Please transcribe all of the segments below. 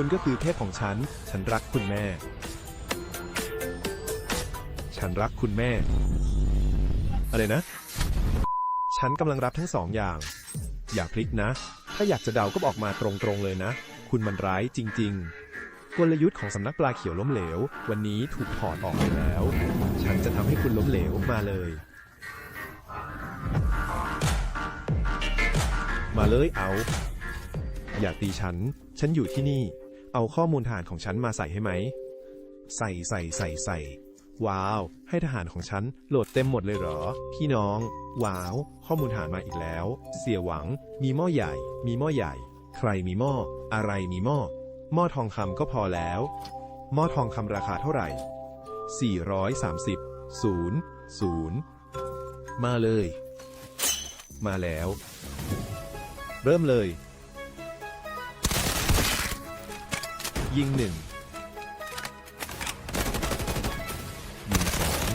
คุณก็คือเทพของฉัน ฉันรักคุณแม่ ฉันรักคุณแม่ อะไรนะ ฉันกำลังรับทั้งสองอย่าง อย่าพลิกนะ ถ้าอยากจะเดาก็บอกมาตรงๆเลยนะ คุณมันร้ายจริง ๆกลยุทธ์ของสำนักปลาเขียวล้มเหลว วันนี้ถูกถอดออกไปแล้ว ฉันจะทำให้คุณล้มเหลวมาเลย มาเลยเอา อย่าตีฉัน ฉันอยู่ที่นี่ เอาข้อมูลทหารของฉันมาใส่ให้ไหม ใส่ใส่ใส่ใส่ ว้าว ให้ทหารของฉันโหลดเต็มหมดเลยเหรอ พี่น้อง ว้าว ข้อมูลทหารมาอีกแล้ว เสียหวัง มีหม้อใหญ่ มีหม้อใหญ่ ใครมีหม้อ อะไรมีหม้อ หม้อทองคำก็พอแล้ว หม้อทองคำราคาเท่าไหร่ 430ศูนย์ศูนย์มาเลย มาแล้ว เริ่มเลย ยิงหนึ่งยิงสอง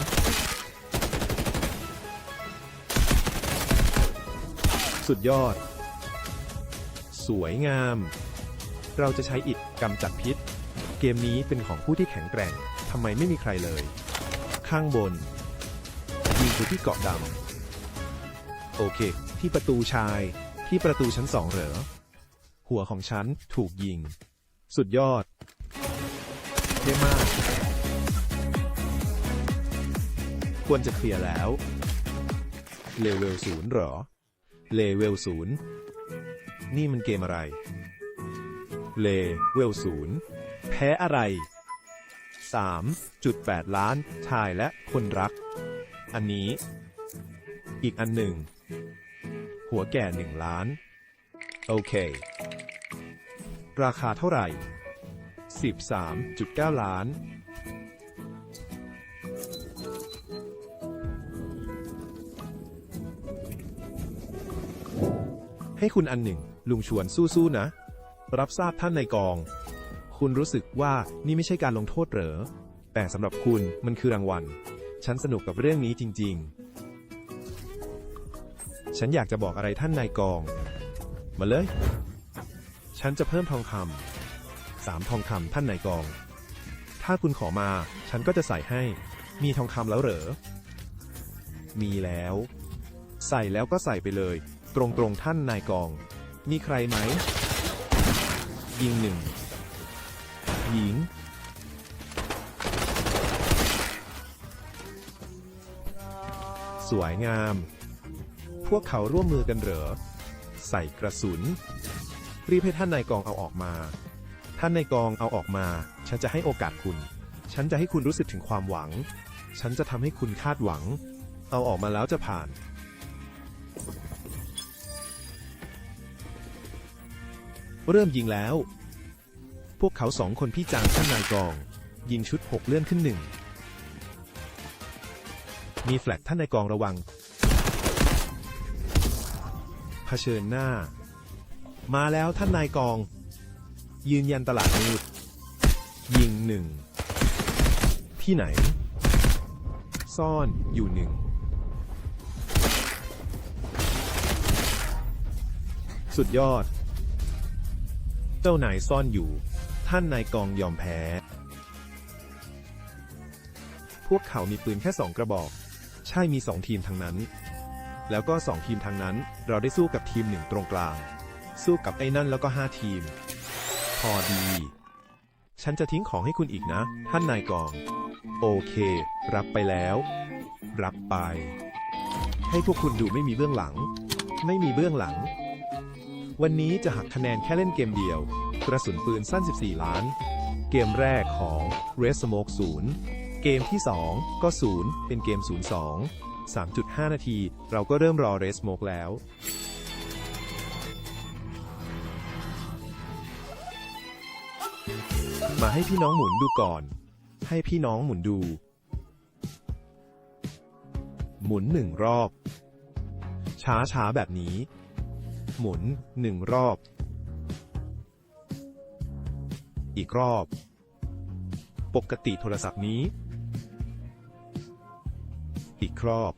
สุดยอด สวยงาม เราจะใช้อิฐกำจัดพิษ เกมนี้เป็นของผู้ที่แข็งแกร่งทำไมไม่มีใครเลย ข้างบน ยิงไปที่เกาะดำโอเค ที่ประตูชายที่ประตูชั้นสองเหรอ หัวของฉันถูกยิง สุดยอด เยี่มาก ควรจะเคลียร์แล้ว เลเวลศูนย์หรอ เลเวลศูนย์นี่มันเกมอะไร เลเวลศูนย์แพ้อะไร 3.8 ล้านชายและคนรัก อันนี้ อีกอันหนึ่ง หัวแก่หนึ่งล้าน โอเค ราคาเท่าไหร่ 13.9 ล้าน ให้คุณอันหนึ่ง ลุงชวนสู้ๆนะ รับทราบท่านในกอง คุณรู้สึกว่านี่ไม่ใช่การลงโทษเหรอ แต่สำหรับคุณมันคือรางวัล ฉันสนุกกับเรื่องนี้จริง ๆ ฉันอยากจะบอกอะไรท่านนายกอง มาเลย ฉันจะเพิ่มทองคำ สามทองคำท่านนายกอง ถ้าคุณขอมา ฉันก็จะใส่ให้ มีทองคำแล้วเหรอ มีแล้ว ใส่แล้วก็ใส่ไปเลย ตรงๆท่านนายกอง มีใครไหม ยิงหนึ่งหญิง สวยงาม พวกเขาร่วมมือกันเหรอ ใส่กระสุน รีบให้ท่านนายกองเอาออกมา ท่านนายกองเอาออกมา ฉันจะให้โอกาสคุณ ฉันจะให้คุณรู้สึกถึงความหวัง ฉันจะทำให้คุณคาดหวัง เอาออกมาแล้วจะผ่าน เริ่มยิงแล้ว พวกเขาสองคนพี่จางท่านนายกอง ยิงชุดหกเลื่อนขึ้นหนึ่ง มีแฟลกท่านนายกองระวัง เผชิญหน้า มาแล้วท่านนายกอง ยืนยันตลาดมืดยิงหนึ่งที่ไหน ซ่อนอยู่หนึ่งสุดยอด เจ้านายซ่อนอยู่ ท่านนายกองยอมแพ้ พวกเขามีปืนแค่สองกระบอก ใช่มีสองทีมทางนั้น แล้วก็สองทีมทางนั้น เราได้สู้กับทีมหนึ่งตรงกลาง สู้กับไอ้นั่นแล้วก็ห้าทีม พอดี ฉันจะทิ้งของให้คุณอีกนะ ท่านนายกอง โอเค รับไปแล้ว รับไป ให้พวกคุณดูไม่มีเบื้องหลัง ไม่มีเบื้องหลัง วันนี้จะหักคะแนนแค่เล่นเกมเดียว กระสุนปืนสั้น 14 ล้าน เกมแรกของ Red Smoke 0 เกมที่ 2 ก็ 0 เป็นเกม02 3.5 นาที เราก็เริ่มรอ Red Smoke แล้ว มาให้พี่น้องหมุนดูก่อน ให้พี่น้องหมุนดู หมุนหนึ่งรอบ ช้าๆแบบนี้ หมุนหนึ่งรอบ อีกรอบ ปกติโทรศัพท์นี้ อีกรอบ